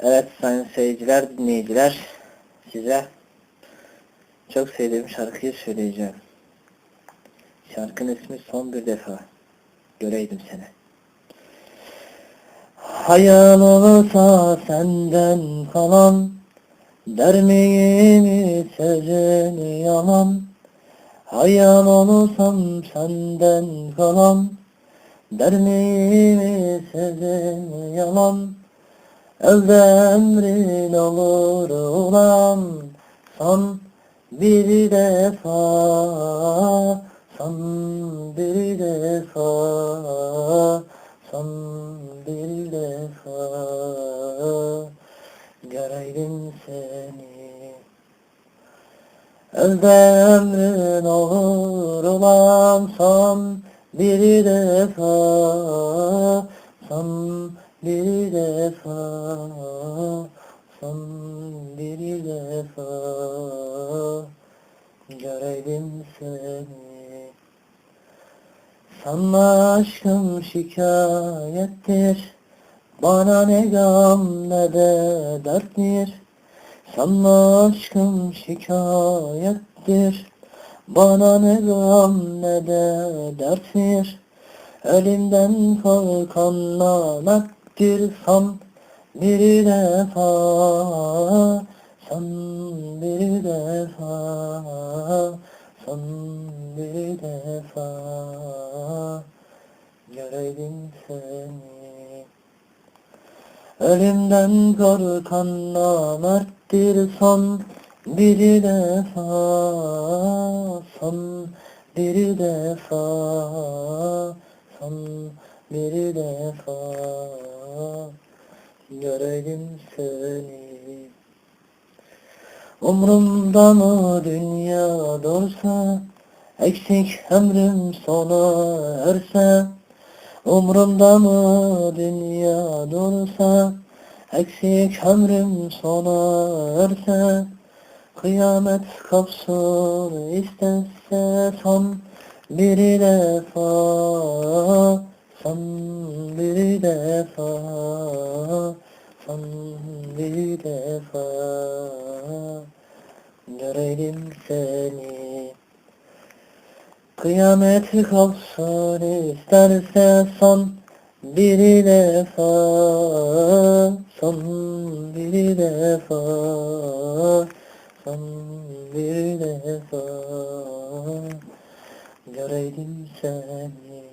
Evet sayın seyirciler, dinleyiciler size çok sevdiğim şarkıyı söyleyeceğim. Şarkının ismi son bir defa göreydim seni. Hayal olursa senden kalan Der miyim sözün yalan Hayal olursam senden kalan Der miyim sözün yalan Elde emrin olur ulan Son bir defa Son bir defa Son bir defa Göreydim seni. Elde emrin olur ulan Son bir defa Son bir defa Son bir defa Göreydim seni. Sanma aşkım şikayettir. Bana ne gam ne de derttir. Sanma aşkım şikayettir. Bana ne gam ne de derttir. Elimden kalkan namettir San bir defa. San bir defa. San bir defa. Göreydim seni. Ölümden korkan namerttir son bir defa. Son bir defa. Son bir defa Göreyim seni. Umrumda mı dünya dursa Eksik ömrüm sona erse. Umrumda mı dünya dursa Eksik ömrüm sona erse. Kıyamet kapsın istese son bir defa Son bir defa Son bir defa Görelim seni. Kıyamet kalsın istersen son bir defa Son bir defa Son bir defa Göreydim seni.